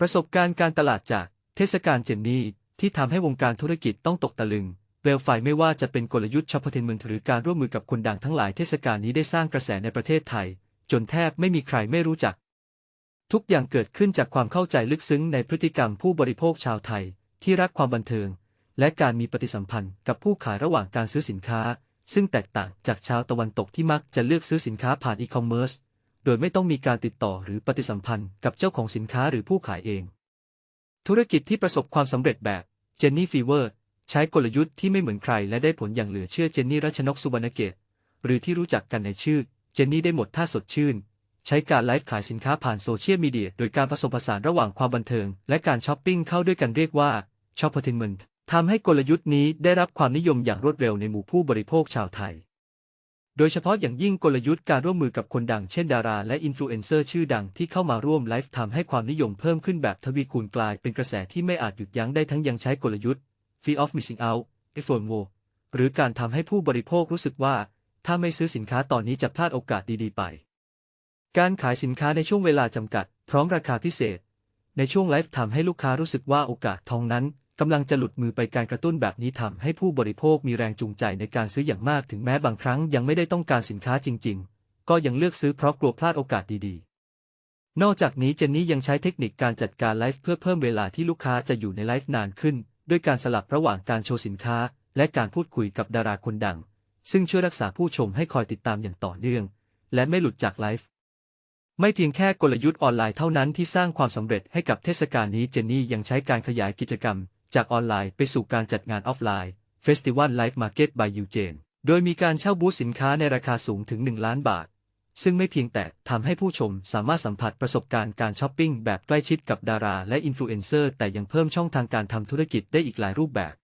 ประสบการณ์การตลาดจากเทศกาลเจนนี่ที่ทำให้วงการธุรกิจต้องตกตะลึงเปลวไฟไม่ว่าจะเป็นกลยุทธ์ชอปเปอร์เทนเมนต์หรือการร่วมมือกับคนดังทั้งหลายเทศกาลนี้ได้สร้างกระแสในประเทศไทย จนแทบไม่มีใครไม่รู้จัก ทุกอย่างเกิดขึ้นจากความเข้าใจลึกซึ้งในพฤติกรรมผู้บริโภคชาวไทย ที่รักความบันเทิง และการมีปฏิสัมพันธ์กับผู้ขายระหว่างการซื้อสินค้า ซึ่งแตกต่างจากชาวตะวันตกที่มักจะเลือกซื้อสินค้าผ่านอีคอมเมิร์ซ โดยไม่ต้องมีการติดต่อหรือปฏิสัมพันธ์กับเจ้าของสินค้าหรือผู้ขายเอง ธุรกิจที่ประสบความสำเร็จแบบเจนนี่ฟีเวอร์ใช้กลยุทธ์ที่ไม่เหมือนใครและได้ผลอย่างเหลือเชื่อเจนนี่รัชนกสุวรรณเกตหรือที่รู้จักกันในชื่อเจนนี่ได้หมดท่าสดชื่น ใช้การไลฟ์ขายสินค้าผ่านโซเชียลมีเดียโดยการผสมผสานระหว่างความบันเทิง และการช้อปปิ้งเข้าด้วยกันเรียกว่าช็อปเปอร์เทนเมนต์ทำให้กลยุทธ์นี้ได้รับความนิยมอย่างรวดเร็วในหมู่ผู้บริโภคชาวไทย โดยเฉพาะอย่างยิ่งกลยุทธ์การร่วมมือกับคนดังเช่นดาราและอินฟลูเอนเซอร์ชื่อดังที่เข้ามาร่วมไลฟ์ทำให้ความนิยมเพิ่มขึ้นแบบทวีคูณกลายเป็นกระแสที่ไม่อาจหยุดยั้งได้ทั้งยังใช้กลยุทธ์ Fear of Missing Out f o m o หรือการทำให้ผู้บริโภครู้สึกว่า ถ้าไม่ซื้อสินค้าตอนนี้จะพลาดโอกาสดีๆไป การขายสินค้าในช่วงเวลาจำกัด พร้อมราคาพิเศษ ในช่วงไลฟ์ทำให้ลูกค้ารู้สึกว่าโอกาสทองนั้น กำลังจะหลุดมือไปการกระตุ้นแบบนี้ทำให้ผู้บริโภคมีแรงจูงใจในการซื้ออย่างมากถึงแม้บางครั้งยังไม่ได้ต้องการสินค้าจริง ๆ ก็ยังเลือกซื้อเพราะกลัวพลาดโอกาสดีๆ นอกจากนี้เจนนี่ยังใช้เทคนิคการจัดการไลฟ์เพื่อเพิ่มเวลาที่ลูกค้าจะอยู่ในไลฟ์นานขึ้น ด้วยการสลับระหว่างการโชว์สินค้า และการพูดคุยกับดาราคนดัง ซึ่งช่วยรักษาผู้ชมให้คอยติดตามอย่างต่อเนื่อง และไม่หลุดจากไลฟ์ไม่เพียงแค่กลยุทธ์ออนไลน์เท่านั้นที่สร้างความสำเร็จให้กับเทศกาลนี้เจนนี่ยังใช้การขยายกิจกรรม จากออนไลน์ไปสู่การจัดงานออฟไลน์ Festival Live Market by Eugene โดยมีการเช่าบูธสินค้าในราคาสูงถึง 1 ล้านบาท ซึ่งไม่เพียงแต่ทำให้ผู้ชมสามารถสัมผัสประสบการณ์การช้อปปิ้งแบบใกล้ชิดกับดาราและอินฟลูเอนเซอร์ แต่ยังเพิ่มช่องทางการทำธุรกิจได้อีกหลายรูปแบบ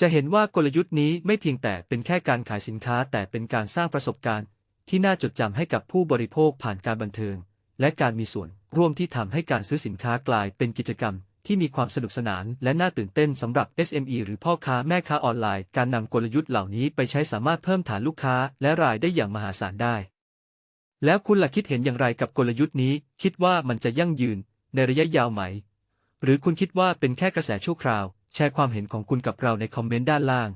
จะเห็นว่ากลยุทธ์นี้ไม่เพียงแต่เป็นแค่การขายสินค้าแต่เป็นการสร้างประสบการณ์ ที่น่าจดจำให้กับผู้บริโภคผ่านการบันเทิง และการมีส่วนร่วมที่ทำให้การซื้อสินค้ากลายเป็นกิจกรรม ที่มีความสนุกสนานและน่าตื่นเต้นสำหรับ SME หรือพ่อค้าแม่ค้าออนไลน์ การนำกลยุทธ์เหล่านี้ไปใช้สามารถเพิ่มฐานลูกค้าและรายได้อย่างมหาศาลได้ แล้วคุณล่ะคิดเห็นอย่างไรกับกลยุทธ์นี้ คิดว่ามันจะยั่งยืนในระยะยาวไหม หรือคุณคิดว่าเป็นแค่กระแสชั่วคราว แชร์ความเห็นของคุณกับเราในคอมเมนต์ด้านล่าง